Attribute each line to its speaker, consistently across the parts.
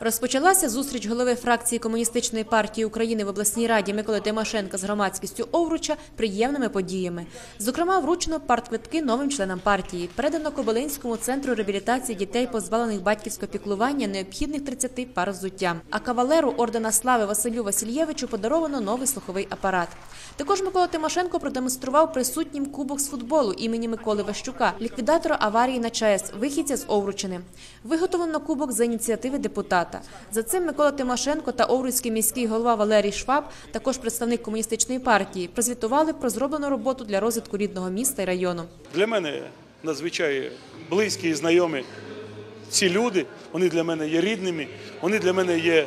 Speaker 1: Розпочалася зустріч голови фракції комуністичної партії України в обласній раді Миколи Тимошенка з громадськістю Овруча приємними подіями. Зокрема, вручено партквитки новим членам партії, передано Кобилинському центру реабілітації дітей, позбавлених батьківського піклування, необхідних 30 пар взуття. А кавалеру ордена слави Василю Васильєвичу подаровано новий слуховий апарат. Також Микола Тимошенко продемонстрував присутнім кубок з футболу імені Миколи Ващука, ліквідатора аварії на ЧАЕС, вихідця з Овручини. Виготовлено кубок за ініціативи депутата. За цим Микола Тимошенко та Овруцький міський голова Валерій Шваб, також представник комуністичної партії, прозвітували про зроблену роботу для розвитку рідного міста і району.
Speaker 2: Для мене надзвичай близькі і знайомі ці люди. Вони для мене є рідними, вони для мене є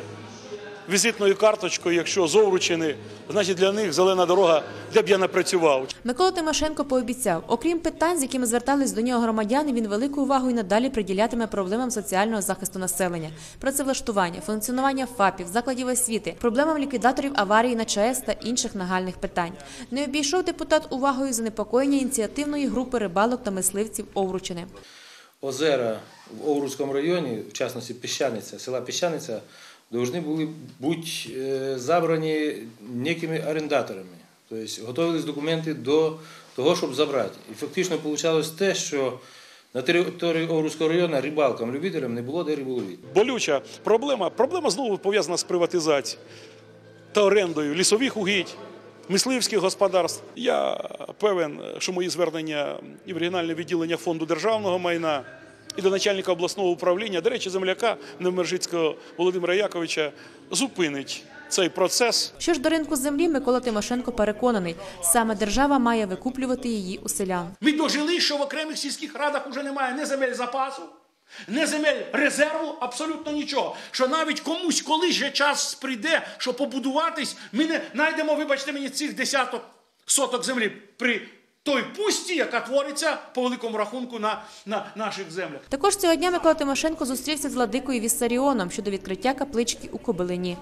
Speaker 2: візитною карточкою. Якщо зовручені, значить для них зелена дорога, де б я не працював.
Speaker 1: Микола Тимошенко пообіцяв, окрім питань, з якими звертались до нього громадяни, він велику увагу і надалі приділятиме проблемам соціального захисту населення, працевлаштування, функціонування ФАПів, закладів освіти, проблемам ліквідаторів аварії на ЧАЕС та інших нагальних питань. Не обійшов депутат увагою занепокоєння ініціативної групи рибалок та мисливців Овручини.
Speaker 3: озера в Овруцькому районі, в частності Піщаниця, села Піщаниця, повинні були бути е, забрані некими орендаторами. Тобто готувалися документи до того, щоб забрати. І фактично вийшло те, що на території Овруцького району рибалкам, любителям не було де рибу ловити.
Speaker 2: Болюча проблема. Проблема знову пов'язана з приватизацією та орендою лісових угідь. Мисливських господарств. Я певен, що мої звернення і в регіональне відділення фонду державного майна, і до начальника обласного управління, до речі, земляка Невмержицького Володимира Яковича зупинить цей процес.
Speaker 1: Що ж до ринку землі, Микола Тимошенко переконаний, саме держава має викуплювати її у селян.
Speaker 4: Ми дожили, що в окремих сільських радах вже немає ні земель запасу, ні земель резерву, абсолютно нічого. Що навіть комусь колись же час прийде, що побудуватись, ми не знайдемо, вибачте мені, цих десяток соток землі при той пусті, яка твориться по великому рахунку на, на наших землях.
Speaker 1: Також цього дня Микола Тимошенко зустрівся з владикою Віссаріоном щодо відкриття каплички у Кобилині.